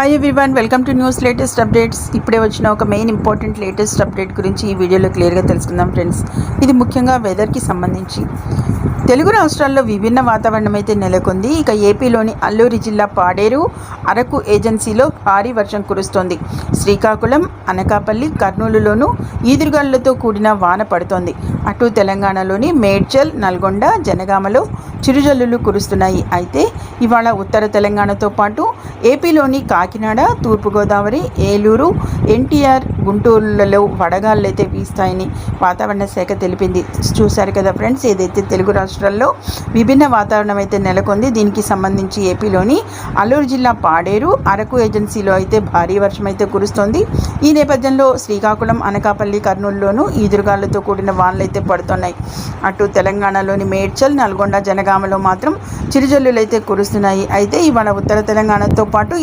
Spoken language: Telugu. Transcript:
Hi everyone welcome to news latest updates ఇప్పుడే వచ్చిన ఒక మెయిన్ ఇంపార్టెంట్ లేటెస్ట్ అప్డేట్ గురించి ఈ వీడియోలో క్లియర్గా తెలుసుకుందాం ఫ్రెండ్స్ ఇది ముఖ్యంగా వెదర్కి సంబంధించి. తెలుగు రాష్ట్రాల్లో విభిన్న వాతావరణం అయితే నెలకొంది. ఇక ఏపీలోని అల్లూరి జిల్లా పాడేరు అరకు ఏజెన్సీలో భారీ వర్షం కురుస్తోంది. శ్రీకాకుళం అనకాపల్లి కర్నూలులోనూ ఈదురుగాలులతో కూడిన వాన పడుతోంది. అటు తెలంగాణలోని మేడ్చల్ నల్గొండ జనగామలో చిరుజల్లులు కురుస్తున్నాయి. అయితే ఇవాళ ఉత్తర తెలంగాణతో పాటు ఏపీలోని కాకినాడ తూర్పుగోదావరి ఏలూరు ఎన్టీఆర్ గుంటూరులలో వడగాళ్ళు అయితే వీస్తాయని వాతావరణ శాఖ తెలిపింది. చూశారు కదా ఫ్రెండ్స్ ఏదైతే తెలుగు రాష్ట్రాల్లో విభిన్న వాతావరణం అయితే నెలకొంది దీనికి సంబంధించి ఏపీలోని అల్లూరు జిల్లా పాడేరు అరకు ఏజెన్సీలో అయితే భారీ వర్షం అయితే కురుస్తోంది. ఈ నేపథ్యంలో శ్రీకాకుళం అనకాపల్లి కర్నూలులోనూ ఈదురుగాలతో కూడిన వానలు అయితే పడుతున్నాయి. అటు తెలంగాణలోని మేడ్చల్ నల్గొండ జనగామలో మాత్రం చిరుజల్లులు అయితే కురుస్తున్నాయి. అయితే ఇవాళ ఉత్తర తెలంగాణతో పాటు